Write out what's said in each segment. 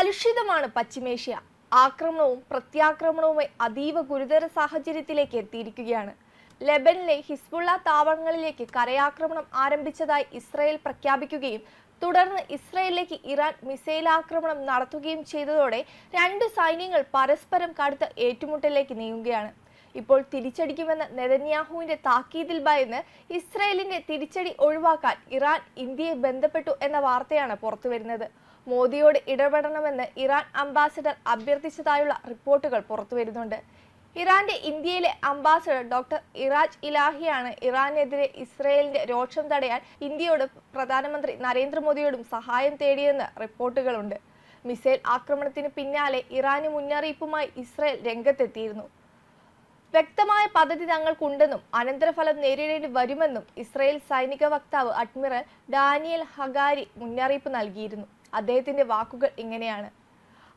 കലുഷിതമാണ് പശ്ചിമേഷ്യ. ആക്രമണവും പ്രത്യാക്രമണവുമായി അതീവ ഗുരുതര സാഹചര്യത്തിലേക്ക് എത്തിയിരിക്കുകയാണ്. ലെബനിലെ ഹിസ്ബുള്ള താവളങ്ങളിലേക്ക് കരയാക്രമണം ആരംഭിച്ചതായി ഇസ്രായേൽ പ്രഖ്യാപിക്കുകയും തുടർന്ന് ഇസ്രായേലിലേക്ക് ഇറാൻ മിസൈൽ ആക്രമണം നടത്തുകയും ചെയ്തതോടെ രണ്ട് സൈന്യങ്ങൾ പരസ്പരം കടുത്ത ഏറ്റുമുട്ടലിലേക്ക് നീങ്ങുകയാണ്. ഇപ്പോൾ തിരിച്ചടിക്കുമെന്ന നെതന്യാഹുവിന്റെ താക്കീതിൽ ഭയന്ന് ഇസ്രായേലിന്റെ തിരിച്ചടി ഒഴിവാക്കാൻ ഇറാൻ ഇന്ത്യയെ ബന്ധപ്പെട്ടു എന്ന വാർത്തയാണ് പുറത്തുവരുന്നത്. മോദിയോട് ഇടപെടണമെന്ന് ഇറാൻ അംബാസിഡർ അഭ്യർത്ഥിച്ചതായുള്ള റിപ്പോർട്ടുകൾ പുറത്തുവരുന്നുണ്ട് ഇറാന്റെ ഇന്ത്യയിലെ അംബാസഡർ ഡോക്ടർ ഇറാജ് ഇലാഹിയാണ് ഇറാനെതിരെ ഇസ്രയേലിന്റെ രോക്ഷം തടയാൻ ഇന്ത്യയോട് പ്രധാനമന്ത്രി നരേന്ദ്രമോദിയോടും സഹായം തേടിയെന്ന് റിപ്പോർട്ടുകളുണ്ട്. മിസൈൽ ആക്രമണത്തിന് പിന്നാലെ ഇറാന് മുന്നറിയിപ്പുമായി ഇസ്രയേൽ രംഗത്തെത്തിയിരുന്നു. വ്യക്തമായ പദ്ധതി തങ്ങൾക്കുണ്ടെന്നും അനന്തരഫലം നേരിടേണ്ടി വരുമെന്നും ഇസ്രയേൽ സൈനിക വക്താവ് അഡ്മിറൽ ഡാനിയൽ ഹഗാരി മുന്നറിയിപ്പ് നൽകിയിരുന്നു. അദ്ദേഹത്തിന്റെ വാക്കുകൾ ഇങ്ങനെയാണ്.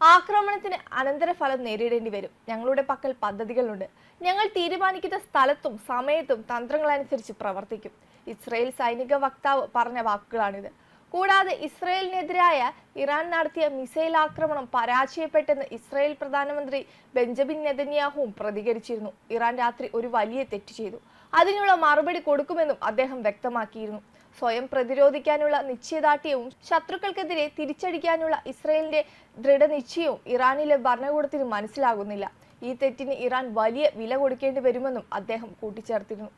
ആക്രമണത്തിന് അനന്തരഫലം നേരിടേണ്ടി വരും. ഞങ്ങളുടെ പക്കൽ പദ്ധതികളുണ്ട്. ഞങ്ങൾ തീരുമാനിക്കുന്ന സ്ഥലത്തും സമയത്തും തന്ത്രങ്ങൾ അനുസരിച്ച് പ്രവർത്തിക്കും. ഇസ്രയേൽ സൈനിക വക്താവ് പറഞ്ഞ വാക്കുകളാണിത്. കൂടാതെ ഇസ്രയേലിനെതിരായ ഇറാൻ നടത്തിയ മിസൈൽ ആക്രമണം പരാജയപ്പെട്ടെന്ന് ഇസ്രയേൽ പ്രധാനമന്ത്രി ബെഞ്ചമിൻ നെതന്യാഹുവും പ്രതികരിച്ചിരുന്നു. ഇറാൻ രാത്രി ഒരു വലിയ തെറ്റ് ചെയ്തു. അതിനുള്ള മറുപടി കൊടുക്കുമെന്നും അദ്ദേഹം വ്യക്തമാക്കിയിരുന്നു. സ്വയം പ്രതിരോധിക്കാനുള്ള നിശ്ചയദാർഢ്യവും ശത്രുക്കൾക്കെതിരെ തിരിച്ചടിക്കാനുള്ള ഇസ്രയേലിന്റെ ദൃഢനിശ്ചയവും ഇറാനിലെ ഭരണകൂടത്തിന് മനസ്സിലാകുന്നില്ല. ഈ തെറ്റിന് ഇറാൻ വലിയ വില കൊടുക്കേണ്ടി വരുമെന്നും അദ്ദേഹം കൂട്ടിച്ചേർത്തിരുന്നു.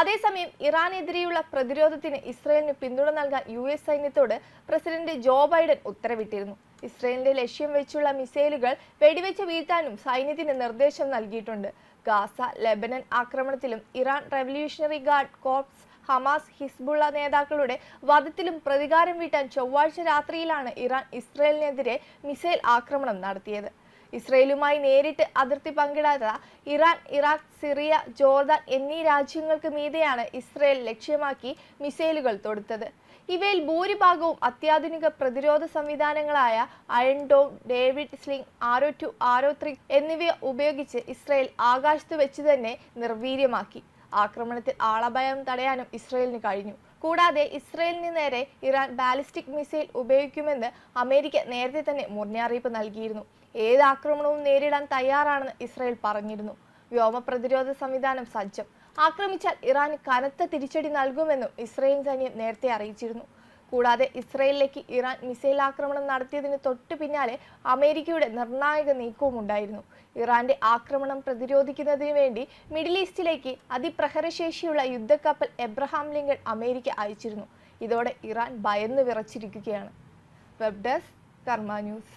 അതേസമയം ഇറാനെതിരെയുള്ള പ്രതിരോധത്തിന് ഇസ്രയേലിന് പിന്തുണ നൽകാൻ യു എസ് സൈന്യത്തോട് പ്രസിഡന്റ് ജോ ബൈഡൻ ഉത്തരവിട്ടിരുന്നു. ഇസ്രയേലിന്റെ ലക്ഷ്യം വെച്ചുള്ള മിസൈലുകൾ വെടിവെച്ച് വീഴ്ത്താനും സൈന്യത്തിന് നിർദ്ദേശം നൽകിയിട്ടുണ്ട്. Gaza Lebanon ആക്രമണത്തിലും Iran revolutionary guard corps Hamas Hezbollah നേതാക്കളുടെ വധത്തിലും പ്രതികാരം വീട്ടാൻ ചൊവ്വാഴ്ച രാത്രിയിലാണ് ഇറാൻ ഇസ്രയേലിനെതിരെ മിസൈൽ ആക്രമണം നടത്തിയത്. ഇസ്രയേലുമായി നേരിട്ട് അതിർത്തി പങ്കിടാത്ത ഇറാൻ ഇറാഖ് സിറിയ ജോർദാൻ എന്നീ രാജ്യങ്ങൾക്ക് മീതെയാണ് ഇസ്രയേൽ ലക്ഷ്യമാക്കി മിസൈലുകൾ തൊടുത്തത്. ഇവയിൽ ഭൂരിഭാഗവും അത്യാധുനിക പ്രതിരോധ സംവിധാനങ്ങളായ iron dome David sling arrow two arrow three എന്നിവ ഉപയോഗിച്ച് ഇസ്രയേൽ ആകാശത്ത് വെച്ച് തന്നെ നിർവീര്യമാക്കി. ആക്രമണത്തിൽ ആളഭയം തടയാനും ഇസ്രയേലിന് കഴിഞ്ഞു. കൂടാതെ ഇസ്രയേലിന് നേരെ ഇറാൻ ബാലിസ്റ്റിക് മിസൈൽ ഉപയോഗിക്കുമെന്ന് അമേരിക്ക നേരത്തെ തന്നെ മുന്നറിയിപ്പ് നൽകിയിരുന്നു. ഏത് ആക്രമണവും നേരിടാൻ തയ്യാറാണെന്ന് ഇസ്രയേൽ പറഞ്ഞിരുന്നു. വ്യോമ പ്രതിരോധ സംവിധാനം സജ്ജം. ആക്രമിച്ചാൽ ഇറാന് കനത്ത തിരിച്ചടി നൽകുമെന്നും ഇസ്രയേൽ സൈന്യം നേരത്തെ അറിയിച്ചിരുന്നു. കൂടാതെ ഇസ്രയേലിലേക്ക് ഇറാൻ മിസൈൽ ആക്രമണം നടത്തിയതിന് തൊട്ടു പിന്നാലെ അമേരിക്കയുടെ നിർണായക നീക്കവും ഉണ്ടായിരുന്നു. ഇറാന്റെ ആക്രമണം പ്രതിരോധിക്കുന്നതിന് വേണ്ടി മിഡിൽ ഈസ്റ്റിലേക്ക് അതിപ്രഹരശേഷിയുള്ള യുദ്ധക്കപ്പൽ എബ്രഹാം ലിങ്കൺ അമേരിക്ക അയച്ചിരുന്നു. ഇതോടെ ഇറാൻ ഭയന്ന് വിറച്ചിരിക്കുകയാണ്. Web desk Karma news.